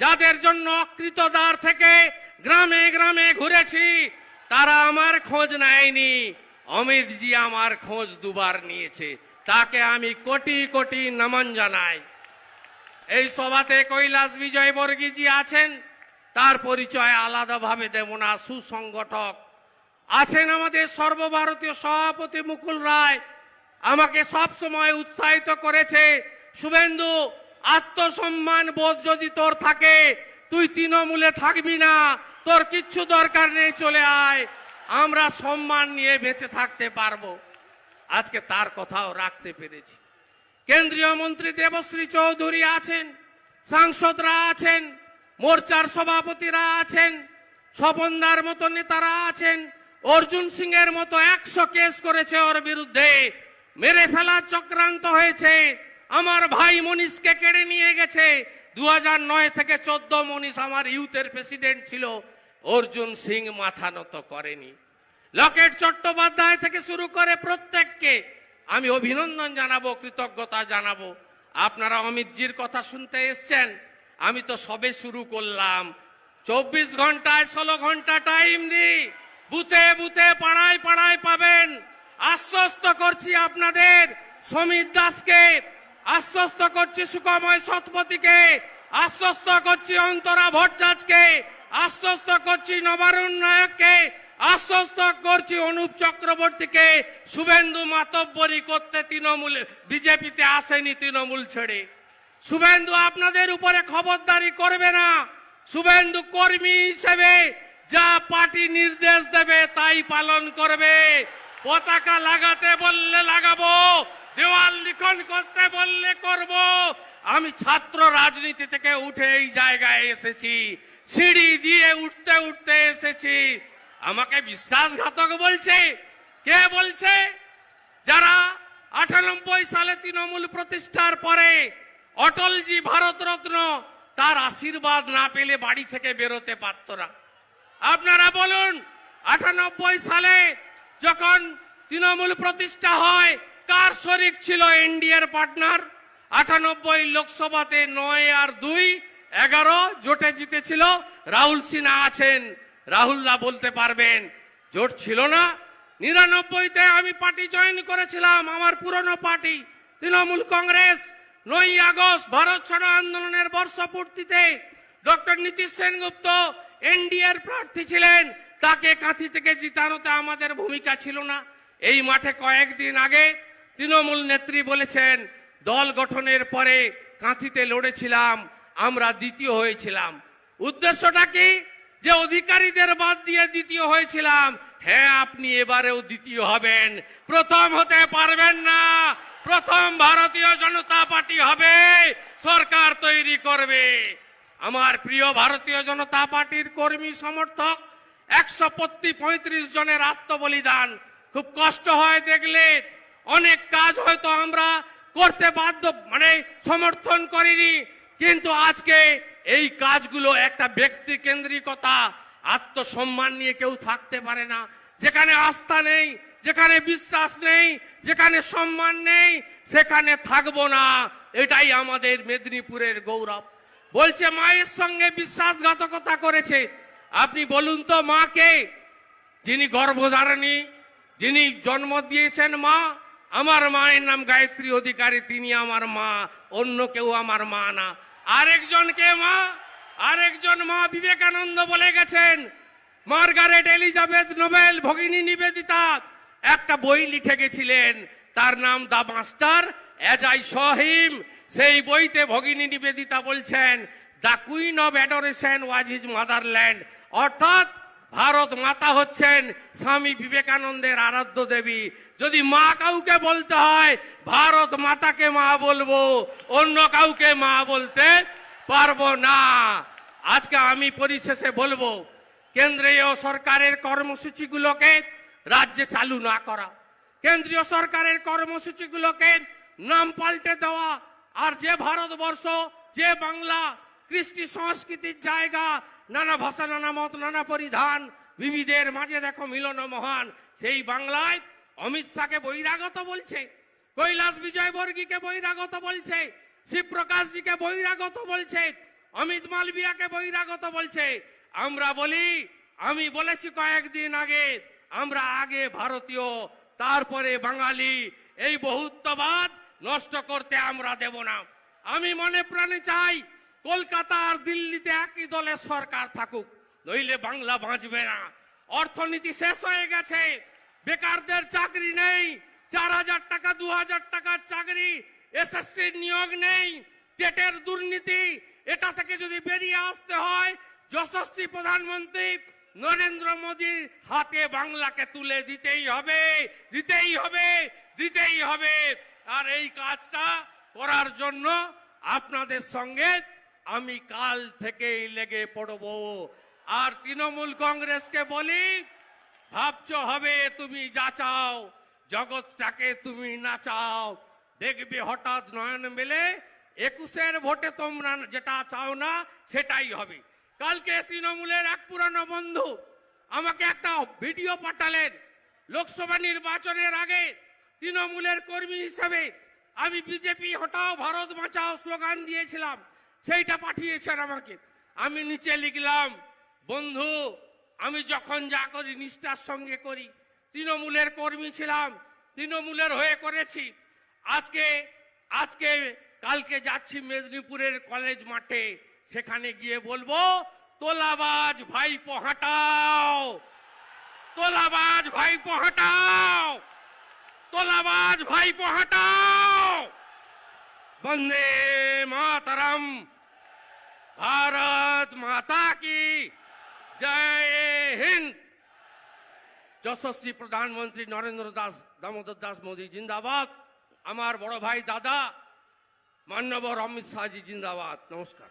যাদের জন্য অকৃতদার থেকে গ্রামে গ্রামে ঘুরেছি, তারা আমার খোঁজ নেয়নি। অমিতজি আমার খোঁজ দুবার নিয়েছে। তাকে আমি কোটি কোটি নমন জানাই। এই সভাতে কৈলাস বিজয় বর্গীজি আছেন, তার পরিচয় আলাদাভাবে দেব না, সুসংগঠক। আছেন আমাদের সর্বভারতীয় সভাপতি মুকুল রায়। আমাকে সব সময় উৎসাহিত করেছে। শুভেন্দু আত্মসম্মান বোধ যদি তোর থাকে, তুই তৃণমূলে থাকবি না। তোর কিচ্ছু দরকার নেই, চলে আয়। আমরা সম্মান নিয়ে বেঁচে থাকতে পারব। আজকে তার কথাও রাখতে পেরেছি। কেন্দ্রীয় মন্ত্রী দেবশ্রী চৌধুরী আছেন, সাংসদরা আছেন, মোর্চার সভাপতিরা আছেন, স্বপনদার মতো নেতারা আছেন, অর্জুন সিং এর মতো একশো কেস করেছে ওর বিরুদ্ধে। মেরে ফেলা চক্রান্ত হয়েছে। আমার ভাই মনীষকে কেড়ে নিয়ে গেছে। দু নয় থেকে চোদ্দ মনীষ আমার ইউথের প্রেসিডেন্ট ছিল। অর্জুন সিং মাথা নত করেনি। লকেট চট্টোপাধ্যায় থেকে শুরু করে প্রত্যেককে আমি অভিনন্দন জানাব, কৃতজ্ঞতা জানাব। আপনারা অমিতজির কথা শুনতে এসছেন। আমি তো সবে শুরু করলাম। চব্বিশ ঘন্টায় ষোলো ঘণ্টা টাইম দিই। বুথে বুথে পাড়ায় পাড়ায় পাবেন। আশ্বস্ত করছি আপনাদের। সমীর দাসকে আশ্বস্ত করছি সুকময় শতপথীকে আশ্বস্ত করছি অন্তরা ভট্টাচার্যকে আশ্বস্ত করছি নবারুণ নায়ককে আশ্বস্ত করছি অনুপ চক্রবর্তীকে, শুভেন্দু মাতব্বরি করতে তৃণমূল, বিজেপিতে আসেনি তৃণমূল ছেড়ে। শুভেন্দু আপনাদের উপরে খবরদারি করবে না। শুভেন্দু কর্মী হিসেবে যা পার্টি নির্দেশ দেবে তাই পালন করবে। পতাকা লাগাতে বললে লাগাবো দেওয়াল লিখন করতে বললে করব। আমি ছাত্র রাজনীতি থেকে উঠে এই জায়গায় এসেছি। সিঁড়ি দিয়ে উঠতে উঠতে এসেছি। আমাকে বিশ্বাসঘাতক বলছে। কে বলছে? যারা আটানব্বই সালে তৃণমূল প্রতিষ্ঠার পরে অটলজি ভারতরত্ন তার আশীর্বাদ না পেলে বাড়ি থেকে বেরোতে পারত না। আপনারা বলুন, আটানব্বই সালে যখন তৃণমূল প্রতিষ্ঠা হয় কার শরিক ছিল এনডিএর পার্টনার। আটানব্বই লোকসভাতে নয় আর দুই, এগারো জোটে জিতেছিল। রাহুল সিনহা আছেন রাহুল্লা বলতে পারবেন, জোট ছিল না। নিরানব্বইতে আমি পার্টি জয়েন করেছিলাম, আমার পুরনো পার্টি, তৃণমূল কংগ্রেস। নয় আগস্ট ভারত ছাড়ো আন্দোলনের বর্ষপূর্তিতে ডক্টর নীতিশ সেনগুপ্ত এনডিএর প্রার্থী ছিলেন। তাকে কাঁথি থেকে জিতানোতে আমাদের ভূমিকা ছিল না। এই মাঠে কয়েকদিন আগে তৃণমূল নেত্রী বলেছেন, দল গঠনের পরে কাঁথিতে লড়েছিলাম, আমরা দ্বিতীয় হয়েছিলাম। উদ্দেশ্যটা কি? যে অধিকারীদের বাদ দিয়ে দ্বিতীয় হয়েছিলাম। হ্যাঁ আপনি এবারেও দ্বিতীয় হবেন। প্রথম হতে পারবেন না। প্রথম ভারতীয় জনতা পার্টি হবে। সরকার তৈরি করবে। আমার প্রিয় ভারতীয় জনতা পার্টির কর্মী সমর্থক, একশো পঁয়ত্রিশ জনের আত্মবলিদান। খুব কষ্ট হয় দেখলে। অনেক কাজ হয়তো আমরা করতে বাধ্য মানে সমর্থন করিনি, কিন্তু আজকে এই কাজগুলো একটা ব্যক্তি কেন্দ্রিকতা আত্মসম্মান নিয়ে কেউ থাকতে পারে না। যেখানে আস্থা নেই, যেখানে বিশ্বাস নেই, যেখানে সম্মান নেই, সেখানে থাকব না। এটাই আমাদের মেদিনীপুরের গৌরব। বলছে, মায়ের সঙ্গে বিশ্বাসঘাতকতা করেছে। আপনি বলুন তো মাকে যিনি গর্ভধারণী, যিনি জন্ম দিয়েছেন মা আমার মায়ের নাম গায়ত্রী অধিকারী, তিনি আমার মা, অন্য কেউ আমার মা না। আরেকজন কে মা? আরেকজন মা বিবেকানন্দ বলে গেছেন, মার্গারেট এলিজাবেথ নোবেল ভগিনী নিবেদিতা। একটা বই লিখে গেছিলেন, তার নাম the Master as I saw him সেই বইতে ভগিনী নিবেদিতা বলছেন, the queen of adoration was his motherland. অর্থাৎ ভারত মাতা হচ্ছেন স্বামী বিবেকানন্দের আরাধ্য দেবী। যদি মা কাউকে বলতে হয়, ভারত মাতাকে মা বলব, অন্য কাউকে মা বলতে পারব না। আজকে আমি পরিশেষে বলব, কেন্দ্রীয় সরকারের কর্মসূচিগুলোকে রাজ্যে চালু না করা। কেন্দ্রীয় সরকারের কর্মসূচিগুলোকে নাম পাল্টে দেওয়া, আর যে ভারতবর্ষ, যে বাংলা, কৃষ্টি সংস্কৃতির জায়গা নানা ভাষা, নানা মত, নানা পরিধান। বিবিধের মাঝে দেখো মিলন মহান। সেই বাংলায় অমিত শাহকে বহিরাগত বলছে, কৈলাস বিজয় বর্গীকে বহিরাগত বলছে, শিবপ্রকাশজিকে বহিরাগত বলছে, অমিত মালবিয়াকে বহিরাগত বলছে। আমরা বলি, আমি বলেছি কয়েকদিন আগে, আমরা আগে ভারতীয়, তারপরে বাঙালি। এই বহুত্ববাদ নষ্ট করতে আমরা দেব না। আমি মনে প্রাণে চাই কলকাতা আর দিল্লিতে একই দলের সরকার থাকুক, নইলে বাংলা বাঁচবে না। অর্থনীতি শেষ হয়ে গেছে, বেকারদের চাকরি নেই, চার হাজার টাকা, দু হাজার টাকার চাকরি এসএসসির নিয়োগ নেই, টেটের দুর্নীতি, এটা থেকে যদি বেরিয়ে আসতে হয়, যশস্বী প্রধানমন্ত্রী নরেন্দ্র মোদীর হাতে বাংলাকে তুলে দিতেই হবে দিতেই হবে দিতেই হবে। আর এই কাজটা করার জন্য আপনাদের সঙ্গে আমি কাল থেকেই লেগে পড়ব। আর তৃণমূল কংগ্রেসকে বলি, ভাবছ হবে তুমি যা চাও, জগৎটাকে তুমি নাচাও দেখবে হঠাৎ নয়ন মেলে, একুশের ভোটে তোমরা যেটা চাও না, সেটাই হবে। কালকে তৃণমূলের এক পুরানো বন্ধু আমাকে একটা ভিডিও পাঠালেন লোকসভা নির্বাচনের আগে তৃণমূলের কর্মী হিসেবে। আমি বিজেপি হটাও ভারত বাঁচাও স্লোগান দিয়েছিলাম। সেইটা পাঠিয়েছেন আমাকে। আমি নিচে লিখলাম, বন্ধু, আমি যখন যা করি নিষ্ঠার সঙ্গে করি। তৃণমূলের কর্মী ছিলাম, তৃণমূলের হয়ে করেছি। আজকে আজকে কালকে যাচ্ছি মেদিনীপুরের কলেজ মাঠে। সেখানে গিয়ে বলব, তোলাবাজ ভাই হাঁটাও। তোলাবাজ ভাই হাঁটাও। তোলাবাজ ভাই হাঁটাও। বন্দে মাতরম ভারত মাতা কি জয় হিন্দ যশস্বী প্রধানমন্ত্রী নরেন্দ্র দাস দামোদর দাস মোদী জিন্দাবাদ আমার বড় ভাই দাদা মান্যবর অমিত শাহজি জিন্দাবাদ নমস্কার